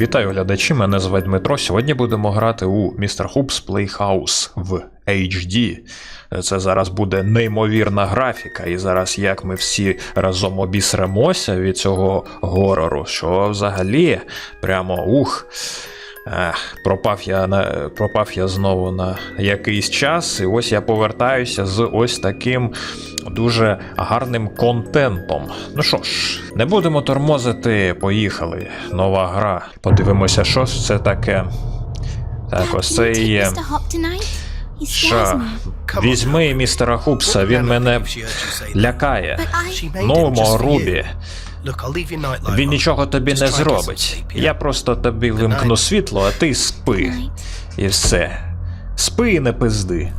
Вітаю глядачі, мене звати Дмитро. Сьогодні будемо грати у Mr. Hoops Playhouse в HD. Це зараз буде неймовірна графіка, і зараз як ми всі разом обісремося від цього горору, що взагалі прямо ух. Ех, пропав я на пропав я знову на якийсь час, і ось я повертаюся з ось таким дуже гарним контентом. Ну що ж, не будемо тормозити, поїхали. Нова гра. Подивимося, що ж це таке. Так, ось це і є. Що? Візьми містера Хупса, він мене лякає. Мо, Рубі, він нічого тобі не зробить. Я просто тобі вимкну світло, а ти спи. І все. Спи і не пизди.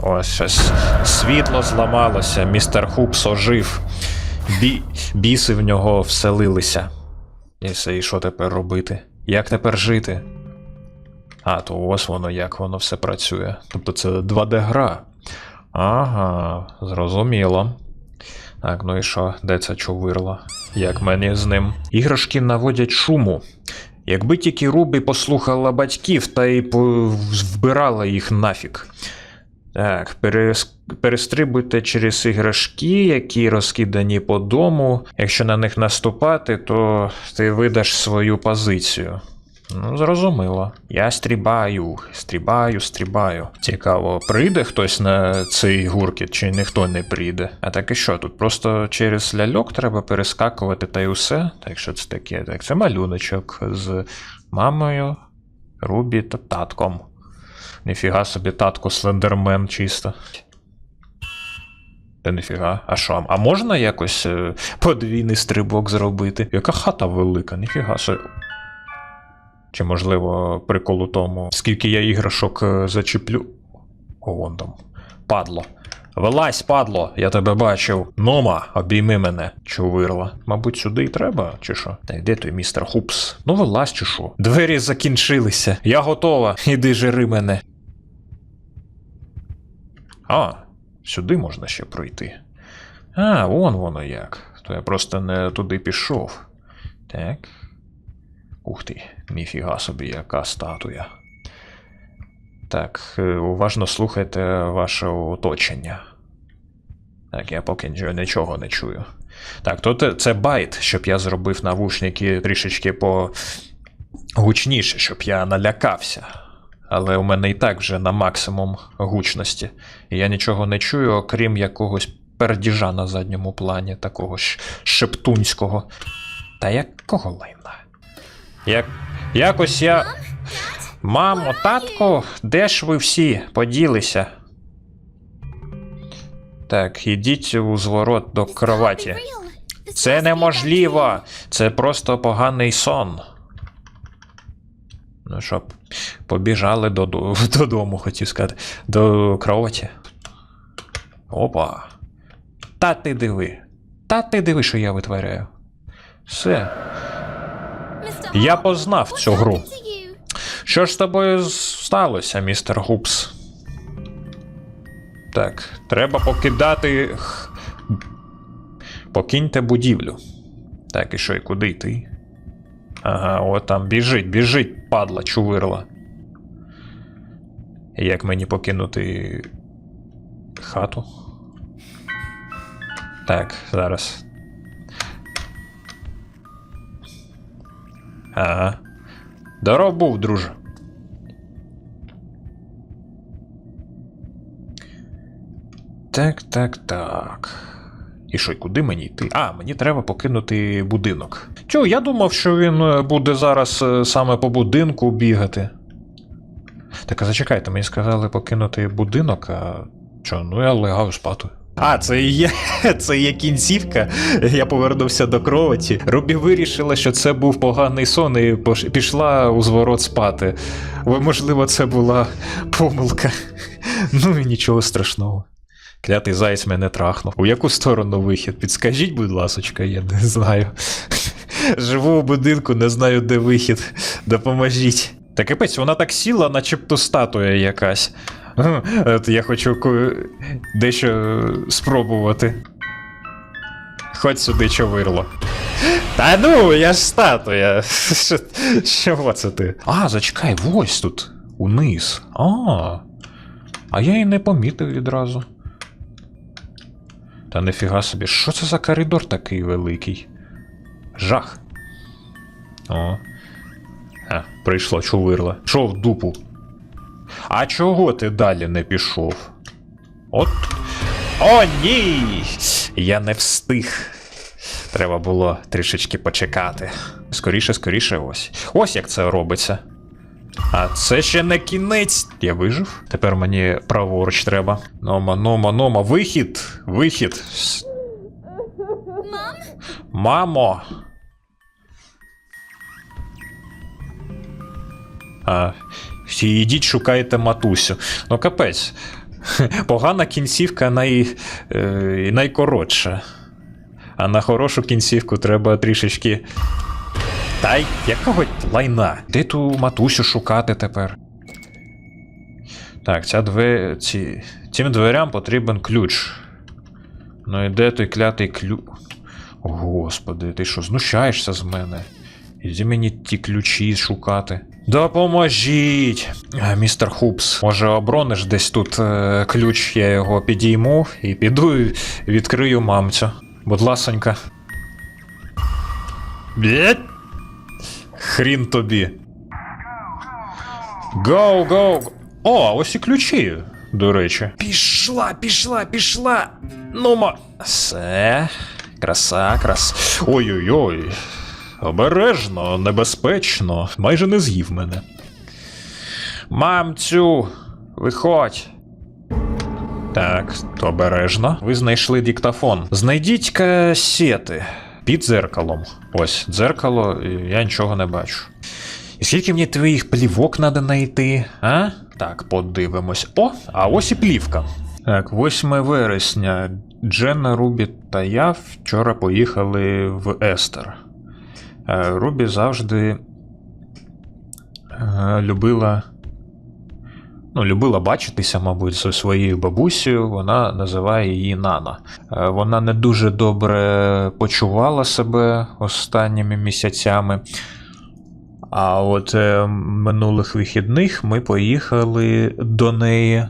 Ось щось. Світло зламалося, містер Хупс ожив. Бі... Біси в нього вселилися. І все, і що тепер робити? Як тепер жити? А, то ось воно, як воно все працює. Тобто це 2D-гра. Ага, зрозуміло. Так, ну і що, де ця чувирла? Як мені з ним? Іграшки наводять шуму. Якби тільки Рубі послухала батьків та й вбирала їх нафік. Так, перес... перестрибуйте через іграшки, які розкидані по дому. Якщо на них наступати, то ти видаш свою позицію. Ну, зрозуміло. Я стрибаю, стрибаю, стрибаю. Цікаво, прийде хтось на цей гуркіт, чи ніхто не прийде. А так і що, тут просто через ляльок треба перескакувати та й усе. Так що це таке? Так, це малюночок з мамою, Рубі та татком. Ніфіга собі татко слендермен чисто. Та ніфіга. А що? А можна якось е, подвійний стрибок зробити? Яка хата велика, ніфіга собі. Чи можливо прикол у тому, скільки я іграшок е, зачіплю. О, вон там. Падло. Вилазь, падло, я тебе бачив. Нома, обійми мене, чувирла. Мабуть, сюди й треба, чи що? Та де той містер Хупс? Ну вилазь, чи що? Двері закінчилися. Я готова. Іди жири мене. А, сюди можна ще пройти. А, вон воно як. То я просто не туди пішов. Так. Ух ти, ніфіга собі, яка статуя. Так, е, уважно слухайте ваше оточення. Так, я поки нічого- не чую. Так, тут це байт, щоб я зробив навушники трішечки по гучніше, щоб я налякався. Але у мене і так вже на максимум гучності. І я нічого не чую, окрім якогось пердіжа на задньому плані, такого ж шептунського. Та якого лайна? Як... Якось я. Мамо, татко, де ж ви всі поділися? Так, ідіть у зворот до кроваті. Це неможливо. Це просто поганий сон. Ну що, побіжали додому, додому, хотів сказати, до кроваті. Опа. Та ти диви. Та ти диви, що я витворяю. Все. Я познав цю гру. Що ж з тобою сталося, містер Гупс? Так, треба покидати. Покиньте будівлю. Так, і що, і куди йти? Ага, от там біжить, біжить, падла, чувирла. Як мені покинути хату? Так, зараз. Ага. Здоров був, друже. Так, так, так. І що, куди мені йти? А, мені треба покинути будинок. Чо, я думав, що він е, буде зараз е, саме по будинку бігати. Так, а зачекайте, мені сказали покинути будинок, а що, ну я лягав спати. А, це є, це є кінцівка. Я повернувся до кроваті. Рубі вирішила, що це був поганий сон і пішла у зворот спати. Можливо, це була помилка. Ну і нічого страшного. Клятий заяць мене трахнув. У яку сторону вихід? Підскажіть, будь ласочка, я не знаю. Живу у будинку, не знаю, де вихід. Допоможіть. Та капець, вона так сіла, начебто статуя якась. Я хочу дещо спробувати. Ходь сюди, човирло. Та ну, я ж статуя. Що- це ти? А, зачекай, ось тут. Униз. А. А я і не помітив відразу. Та нефіга собі, що це за коридор такий великий? Жах. О. А, прийшло чувирло. Що в дупу? А чого ти далі не пішов? От. О, ні! Я не встиг. Треба було трішечки почекати. Скоріше, скоріше, ось. Ось як це робиться. А це ще не кінець. Я вижив. Тепер мені праворуч треба. Нома, нома, нома. Вихід! Вихід. С- Мамо. А, всі ідіть, шукайте матусю. Ну, капець. Погана кінцівка най, е, найкоротша. А на хорошу кінцівку треба трішечки. Та якого лайна? Де ту матусю шукати тепер? Так, ця две... ці... цим дверям потрібен ключ. Ну і де той клятий ключ? Господи, ти що, знущаєшся з мене? Іди мені ті ключі шукати. Допоможіть! А, Містер Хупс, може оборониш десь тут е, ключ, я його підійму і піду і відкрию мамцю. Будь ласонька. Бєть! Хрін тобі. Гоу, гоу. О, а ось і ключі, до речі. Пішла, пішла, пішла. Нумо. Все. Краса, крас. Ой-ой-ой. Обережно, небезпечно. Майже не з'їв мене. Мамцю, виходь. Так, обережно. Ви знайшли диктофон. Знайдіть касети під дзеркалом. Ось, дзеркало, я нічого не бачу. І скільки мені твоїх плівок треба знайти, а? Так, подивимось. О, а ось і плівка. Так, 8 вересня. Дженна, Рубі та я вчора поїхали в Естер. Е, Рубі завжди е, любила. Ну, любила бачитися, мабуть, зі своєю бабусею. Вона називає її Нана. Е, Вона не дуже добре почувала себе останніми місяцями. А от минулих вихідних ми поїхали до неї,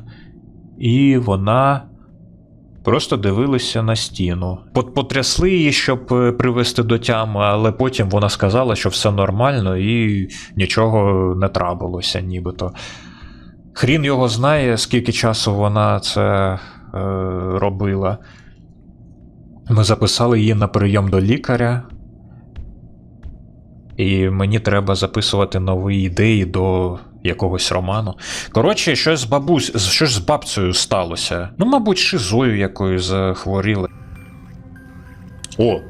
і вона просто дивилася на стіну. Пот- Потрясли її, щоб е, привести до тями, але потім вона сказала, що все нормально і нічого не трапилося, нібито. Хрін його знає, скільки часу вона це е, робила. Ми записали її на прийом до лікаря. І мені треба записувати нові ідеї до якогось роману. Коротше, щось з бабусь, щось з бабцею сталося. Ну, мабуть, шизою якою захворіли. О!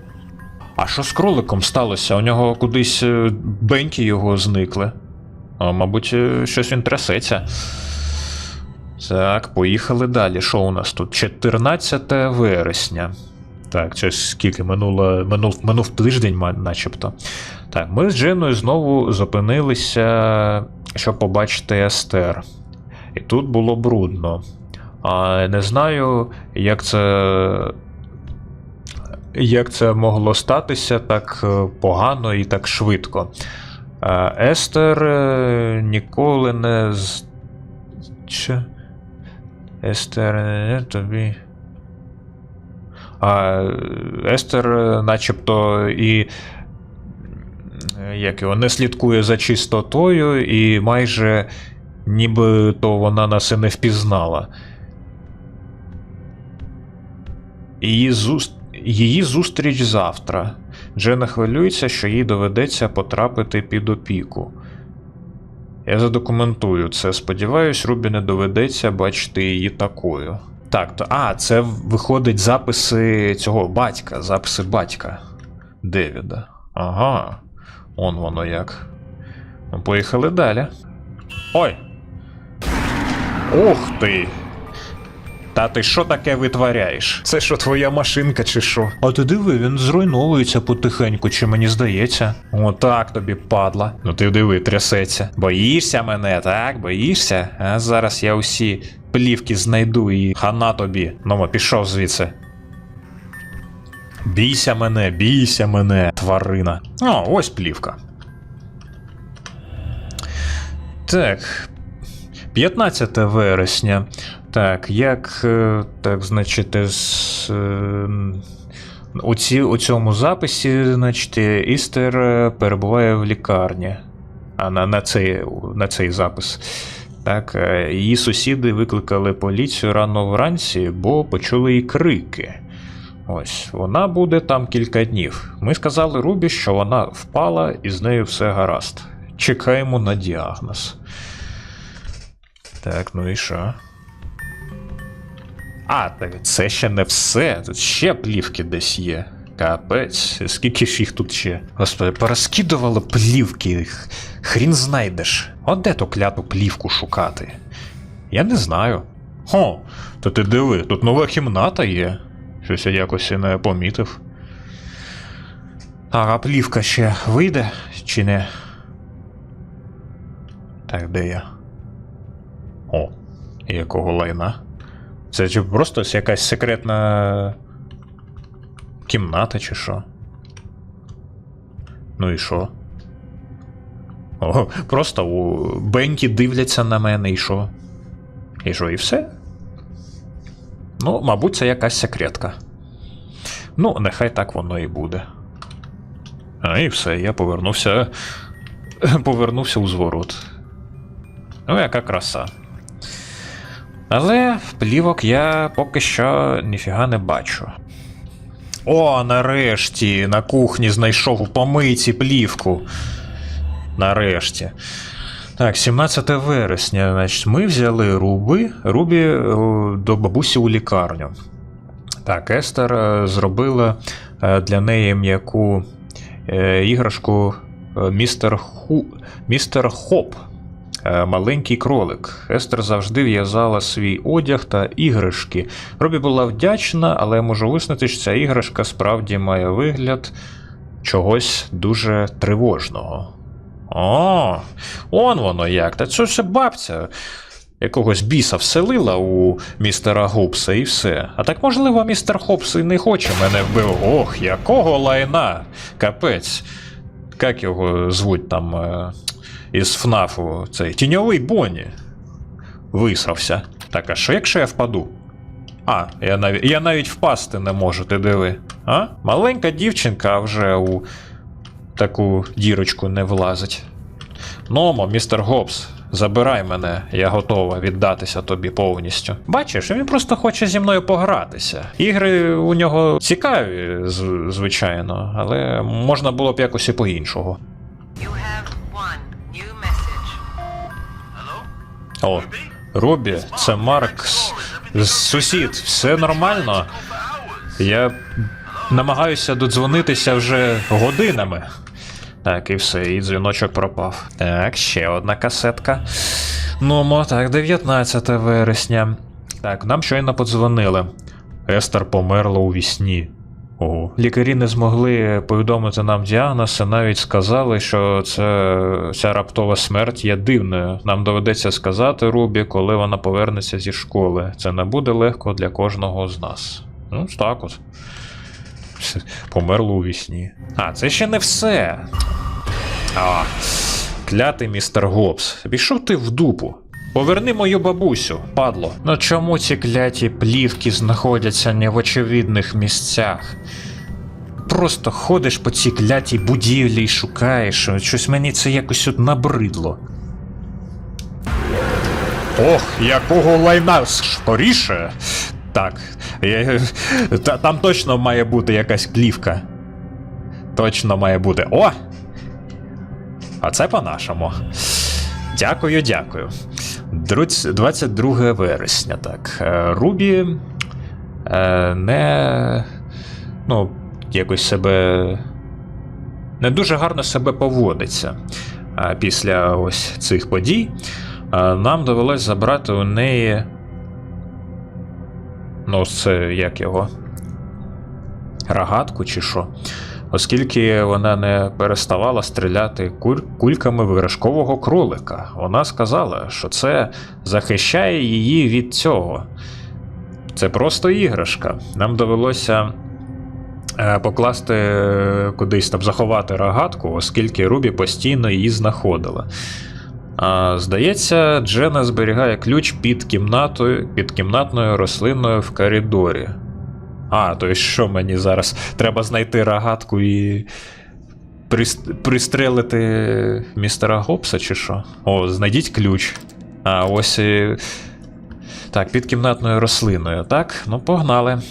А що з кроликом сталося? У нього кудись е, беньки його зникли. А, мабуть, е, щось він трясеться. Так, поїхали далі. Що у нас тут? 14 вересня. Так, це скільки минуло, минув, минув тиждень, начебто. Так, ми з Дженою знову зупинилися, щоб побачити Естер. І тут було брудно. А не знаю, як це. Як це могло статися так е, погано і так швидко. Е, Естер е, ніколи не. Естер, тобі. А Естер, е, начебто, і е, як його, не слідкує за чистотою, і майже нібито вона нас і не впізнала. Її, зус... Її зустріч завтра. Джена хвилюється, що їй доведеться потрапити під опіку. Я задокументую це. Сподіваюсь, Рубі не доведеться бачити її такою. Так, то. А, це виходить записи цього батька, записи батька Девіда. Ага. Он воно як. Ну, поїхали далі. Ой. Ух ти! Та ти що таке витворяєш? Це що твоя машинка чи що? А ти диви, він зруйновується потихеньку, чи мені здається. Отак тобі падла. Ну ти диви, трясеться. Боїшся мене, так? Боїшся? А зараз я усі плівки знайду і хана тобі. Ну, пішов звідси. Бійся мене, бійся мене, тварина. О, ось плівка. Так. 15 вересня. Так, як. е, Так, значить, з. е, У, ці, у цьому записі, значить, Істер е, перебуває в лікарні. А на, на, цей, на цей запис. Так, е, її сусіди викликали поліцію рано вранці, бо почули її крики. Ось, вона буде там кілька днів. Ми сказали Рубі, що вона впала і з нею все гаразд. Чекаємо на діагноз. Так, ну і що? А, так це ще не все. Тут ще плівки десь є. Капець, скільки ж їх тут ще? Господи, порозкидували плівки. Хрін знайдеш. От де ту кляту плівку шукати? Я не знаю. Хо, то ти диви, тут нова кімната є. Щось я якось не помітив. А плівка ще вийде чи не? Так, де я? О, якого лайна? Це чи просто якась секретна кімната, чи що? Ну і що? О, просто у Бенкі дивляться на мене і що? І що, і все? Ну, мабуть, це якась секретка. Ну, нехай так воно і буде. А і все, я повернувся. Повернувся у зворот. Ну, яка краса. Але плівок я поки що ніфіга не бачу. О, нарешті на кухні знайшов у помийці плівку. Нарешті. Так, 17 вересня, значить, ми взяли Руби, Рубі до бабусі у лікарню. Так, Естер е, зробила е, для неї м'яку е, іграшку е, містер, Ху... містер Хоп. Е, Маленький кролик. Естер завжди в'язала свій одяг та іграшки. Робі була вдячна, але можу визнати, що ця іграшка справді має вигляд чогось дуже тривожного. О, он воно як. Та це все бабця. Якогось біса вселила у містера Гопса і все. А так можливо, містер Хопс і не хоче мене вбив. Ох, якого лайна. Капець. Як його звуть там е, із ФНАФу? Цей тіньовий Бонні. Висрався. Так, а що якщо я впаду? А, я навіть, я навіть впасти не можу, ти диви. А? Маленька дівчинка вже у таку дірочку не влазить. Номо, містер Гобс, забирай мене, я готова віддатися тобі повністю. Бачиш, він просто хоче зі мною погратися. Ігри у нього цікаві, звичайно, але можна було б якось і по-іншого. О, Робі, це Маркс. Сусід, все нормально? Я намагаюся додзвонитися вже годинами. Так, і все, і дзвіночок пропав. Так, ще одна касетка. Ну, так, 19 вересня. Так, нам щойно подзвонили. Естер померла у вісні. Ого. Лікарі не змогли повідомити нам діагноз, навіть сказали, що це, ця раптова смерть є дивною. Нам доведеться сказати Рубі, коли вона повернеться зі школи. Це не буде легко для кожного з нас. Ну, так от. Померло у вісні. А, це ще не все. А, клятий містер Гобс. Пішов ти в дупу. Поверни мою бабусю, падло. Ну чому ці кляті плівки знаходяться не в очевидних місцях? Просто ходиш по цій клятій будівлі і шукаєш. Щось мені це якось от набридло. Ох, якого лайна скоріше. Так. я- та- Там точно має бути якась плівка. Точно має бути. О! А це по-нашому. Дякую, дякую. Друць- 22 вересня, так. Е, Рубі е, не. Ну, якось себе. Не дуже гарно себе поводиться. Після ось цих подій е, нам довелось забрати у неї. Ну, це як його? Рогатку чи що? Оскільки вона не переставала стріляти куль- кульками виражкового кролика. Вона сказала, що це захищає її від цього. Це просто іграшка. Нам довелося е, покласти е, кудись там заховати рогатку, оскільки Рубі постійно її знаходила. А, здається, Джена зберігає ключ під кімнатою, під кімнатною рослиною в коридорі. А, то що мені зараз? Треба знайти рогатку і пристрелити містера Гопса, чи що? О, знайдіть ключ. А, ось і. Так, під кімнатною рослиною, так? Ну, погнали.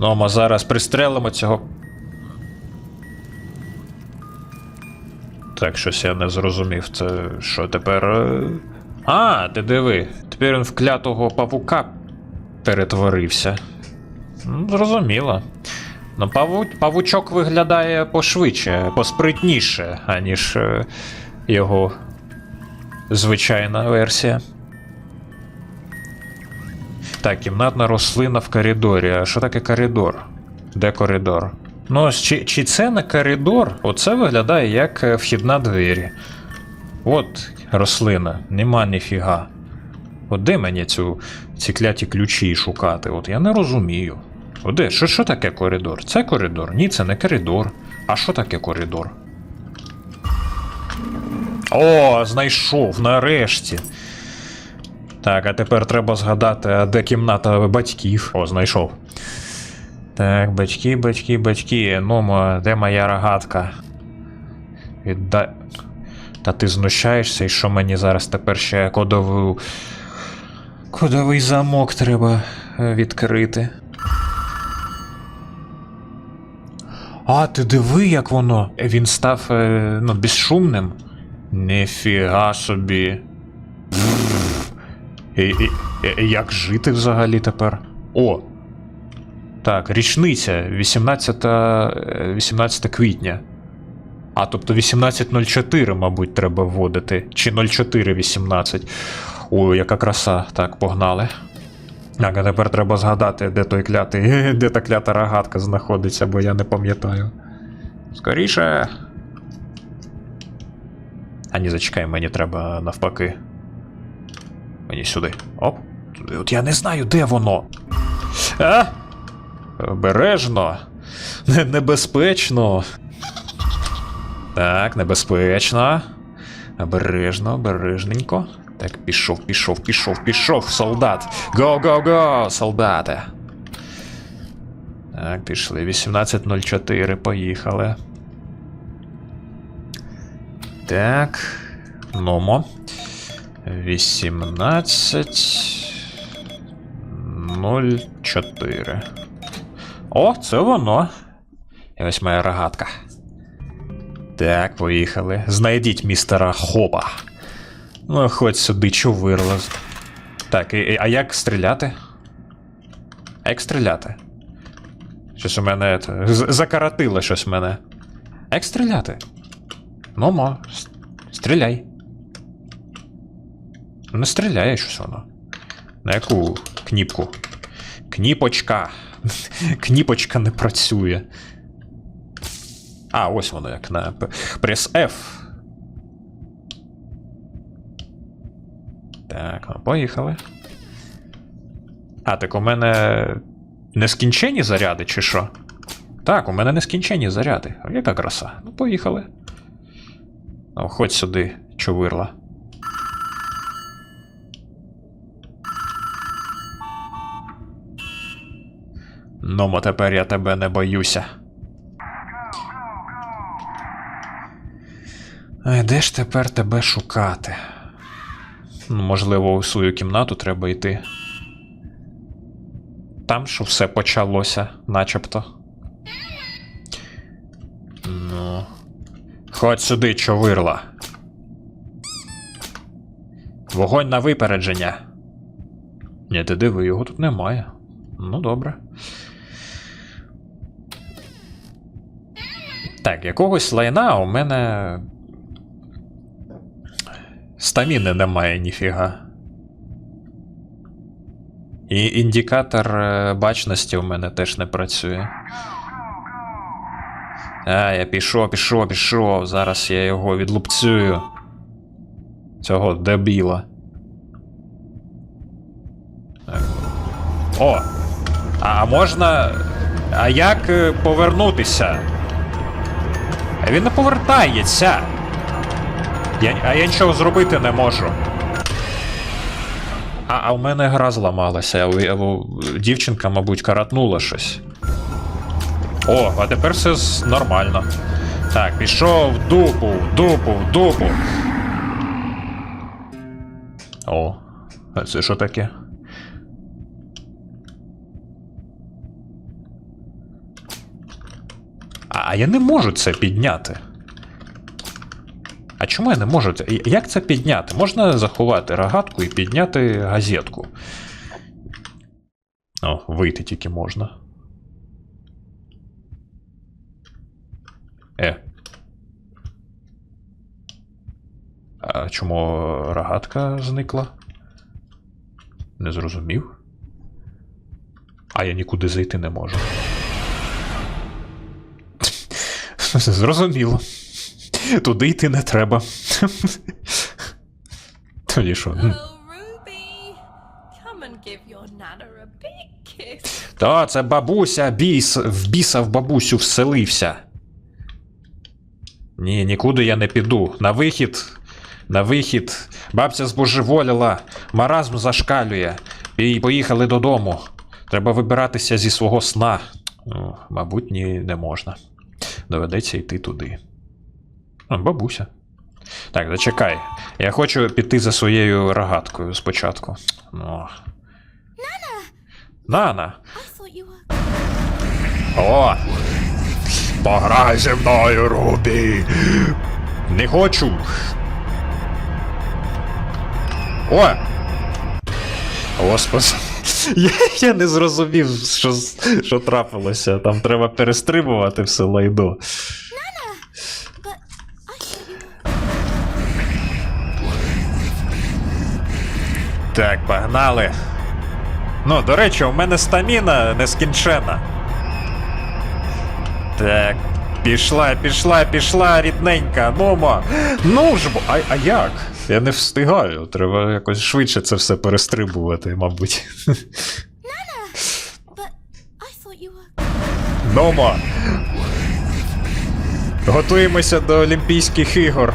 Ну, ми зараз пристрелимо цього. Так, щось я не зрозумів. Це що тепер. е? А, ти диви. Тепер він в клятого павука перетворився. Ну, зрозуміло. Ну, паву... павучок виглядає пошвидше, поспритніше, аніж е, його звичайна версія. Так, кімнатна рослина в коридорі. А що таке коридор? Де коридор? Ну, ось чи, чи це не коридор? Оце виглядає як е, вхідна двері. От рослина, нема ніфіга. От де мені цю, ці кляті ключі шукати? От я не розумію. От де? Що, що таке коридор? Це коридор? Ні, це не коридор. А що таке коридор? О, знайшов, нарешті. Так, а тепер треба згадати, а де кімната батьків. О, знайшов. Так, батьки, батьки, батьки. Ну, де моя рогатка? Відда... Та ти знущаєшся, і що мені зараз тепер ще кодову. Кодовий замок треба е, відкрити. А, ти диви, як воно. Він став е, ну, безшумним. Ніфіга собі. І, і, і, як жити взагалі тепер? О! Так, річниця 18, е, 18 квітня. А, тобто 18.04, мабуть, треба вводити. Чи 04.18. Ой, яка краса. Так, погнали. Так, а тепер треба згадати, де той клятий, де та клята рогатка знаходиться, бо я не пам'ятаю. Скоріше. А ні, зачекай, мені треба навпаки. Мені сюди. Оп. От я не знаю, де воно. А? Обережно. Не- Небезпечно. Так, небезпечно. Обережно, обережненько. Так, пішов, пішов, пішов, пішов, солдат. Го, го, го, солдати. Так, пішли. 18.04, поїхали. Так. Номо. 18.04. О, це воно. І ось моя рогатка. Так, поїхали. Знайдіть містера Хоба. Ну, хоч сюди чувирло. Так, і, і- а як стріляти? А як стріляти? Щось у мене. з- Закаратило щось мене. А як стріляти? Ну, с- стріляй. Не стріляє щось воно. На яку кніпку? Кніпочка. Кніпочка не працює. А, ось воно як на прес F. Так, ну, поїхали. А, так у мене нескінчені заряди, чи що? Так, у мене нескінчені заряди. Яка краса? Ну, поїхали. Ну, ходь сюди, чувирла. Ну, мо тепер я тебе не боюся. Ай, де ж тепер тебе шукати? Ну, можливо, у свою кімнату треба йти. Там, що все почалося, начебто. Ну. Ходь сюди, човирла. Вогонь на випередження. Ні, ти диви, його тут немає. Ну, добре. Так, якогось лайна у мене. Стаміни немає ніфіга. І індикатор е, бачності у мене теж не працює. А, я пішов, пішов, пішов. Зараз я його відлупцюю. Цього дебіла. О! А можна А як е, повернутися? Він не повертається. Я, а я нічого зробити не можу. А, а у мене гра зламалася, дівчинка, мабуть, каратнула щось. О, а тепер все нормально. Так, пішов в дупу, в дупу, в дупу. О, а це що таке? А я не можу це підняти. А чому я не можу? Як це підняти? Можна заховати рогатку і підняти газетку. О, вийти тільки можна. Е. А чому рогатка зникла? Не зрозумів. А я нікуди зайти не можу. Зрозуміло. Туди йти не треба. Тоді що? Та це бабуся, біс, в біса в бабусю вселився. Ні, нікуди я не піду. На вихід. На вихід. Бабця збожеволіла, маразм зашкалює. І поїхали додому. Треба вибиратися зі свого сна. Ну, мабуть, ні, не можна. Доведеться йти туди. А, бабуся. Так, зачекай. Я хочу піти за своєю рогаткою спочатку. Ну. Нана! О! Пограй зі мною, Рубі! Не хочу. О! Господи. Я, я не зрозумів, що, що трапилося. Там треба перестрибувати все лайно. Так, погнали. Ну, до речі, у мене стаміна нескінчена. Так, пішла, пішла, пішла, рідненька, нумо. Ну ж, бо- а, а як? Я не встигаю. Треба якось швидше це все перестрибувати, мабуть. Нумо. Готуємося до Олімпійських ігор.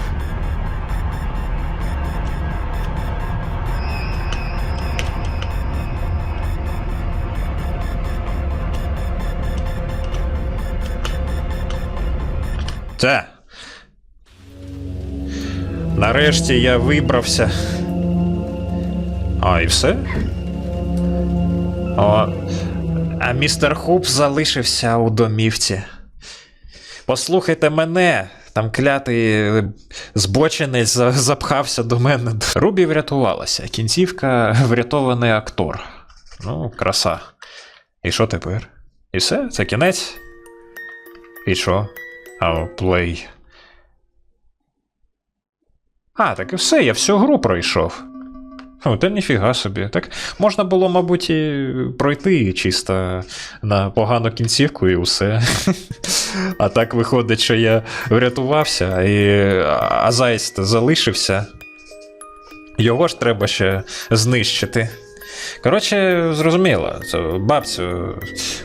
Та. Нарешті я вибрався. А, і все? О, а містер Хуп залишився у домівці. Послухайте мене. Там клятий е, збочинець запхався до мене. Рубі врятувалася. Кінцівка врятований актор. Ну, краса. І що тепер? І все? Це кінець? І що? А, плей. А, так і все, я всю гру пройшов. О, та ніфіга собі. Так можна було, мабуть, і пройти чисто на погану кінцівку і усе. А так виходить, що я врятувався, і... а заєць залишився. Його ж треба ще знищити. Коротше, зрозуміло, бабцю,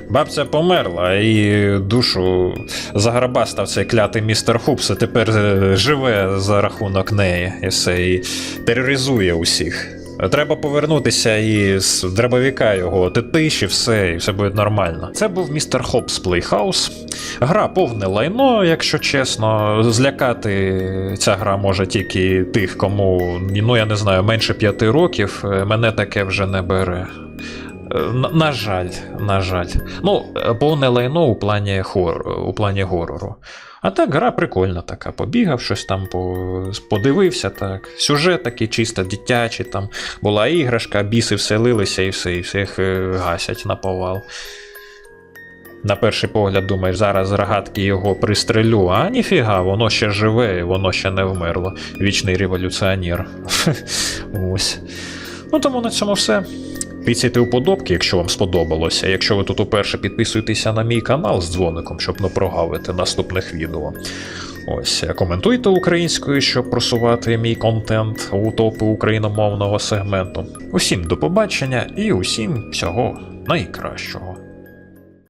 бабця померла, і душу заграбастав цей клятий містер Хупс, і тепер е, живе за рахунок неї і все, і тероризує усіх. Треба повернутися і з дробовика його титиш і все, і все буде нормально. Це був містер Хопс Playhouse. Гра повне лайно, якщо чесно. Злякати ця гра може тільки тих, кому, ну я не знаю, менше п'яти років. Е, Мене таке вже не бере. Е, На, на жаль, на жаль. Ну, е, повне лайно у плані, хор, у плані горору. А так, гра прикольна така. Побігав, щось там подивився так. Сюжет такий чисто дитячий, там була іграшка, біси вселилися і все, і всіх е, гасять на повал. На перший погляд думаєш, зараз рогатки його пристрелю, а ніфіга, воно ще живе, і воно ще не вмерло. Вічний революціонер. Ось. Ну тому на цьому все. Тицяйте уподобки, якщо вам сподобалося. Якщо ви тут уперше підписуйтеся на мій канал з дзвоником, щоб не прогавити наступних відео. Ось, коментуйте українською, щоб просувати мій контент у топи україномовного сегменту. Усім до побачення і усім всього найкращого.